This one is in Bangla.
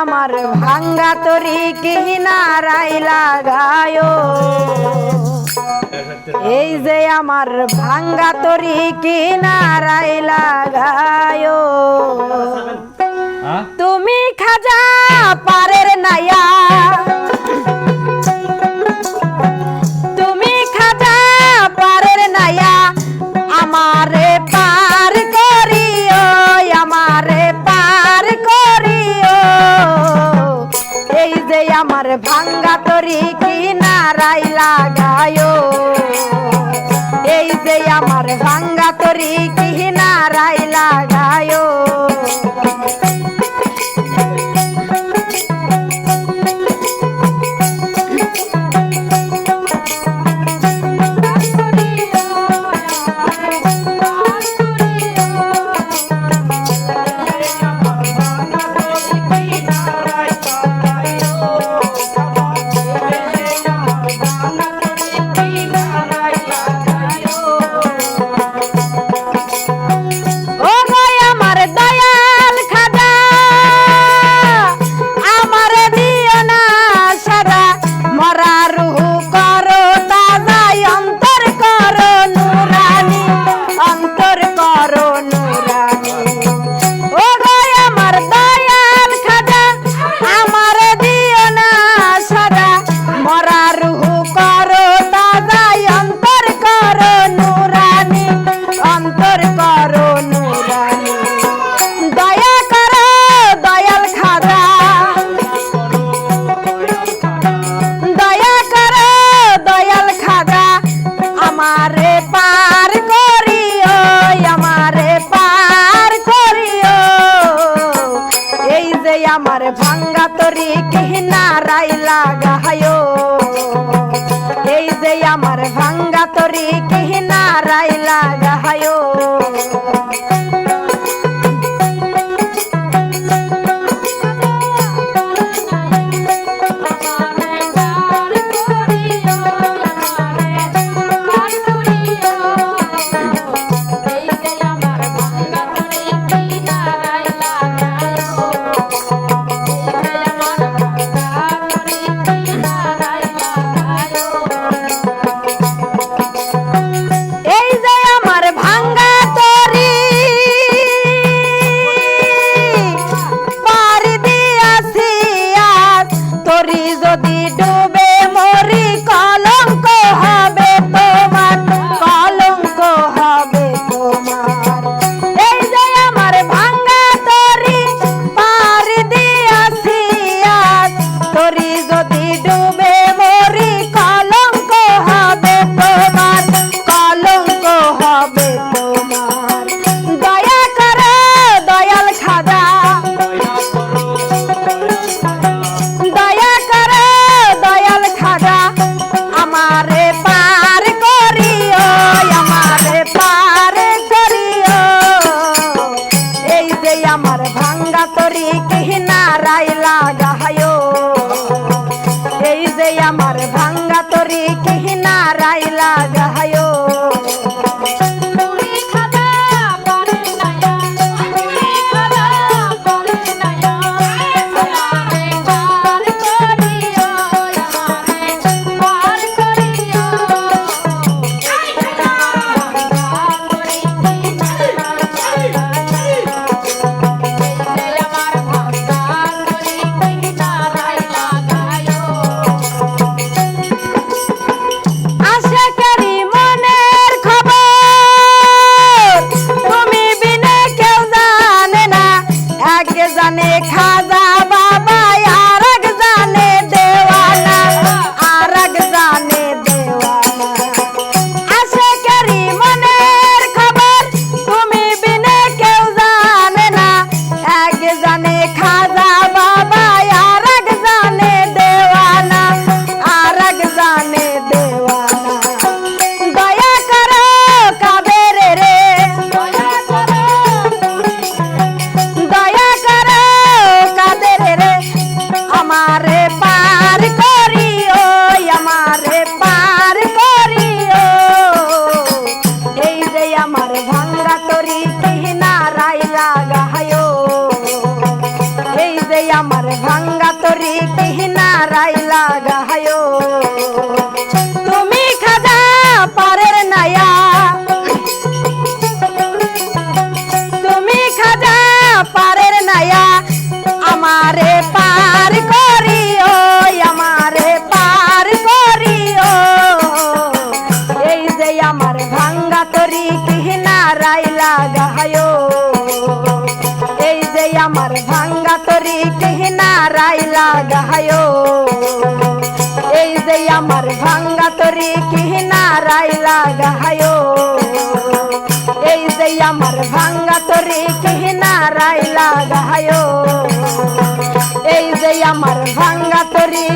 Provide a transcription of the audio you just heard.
আমার ভাঙ্গা তরি কিনারাই লাগায়। এই যে আমার ভাঙ্গা তরি কিনারাই লাগায়। হ্যাঁ? তুমি খাজা পারের বাড়ি কিনারাই লাগায়। এই যে আমার ভাঙ্গা তরি কিনারাই লাগায়। তোরি কেহনা রাই লাগায় এই যে আমার ভাঙ্গা তোরি কেহনা রাই লাগায় করি যদি ডো আমার ভাঙ্গা তরি কেহিনা রাইলা গাহায়ো। আমরা করি তুই না রাইলা ভাঙ্গা তরি কিনারাই লাগায়ো এই যে আমার ভাঙ্গা তরি কিনারাই লাগায়ো এই যে আমার ভাঙ্গা তরি কিনারাই লাগায়ো এই যে আমার ভাঙ্গা তরি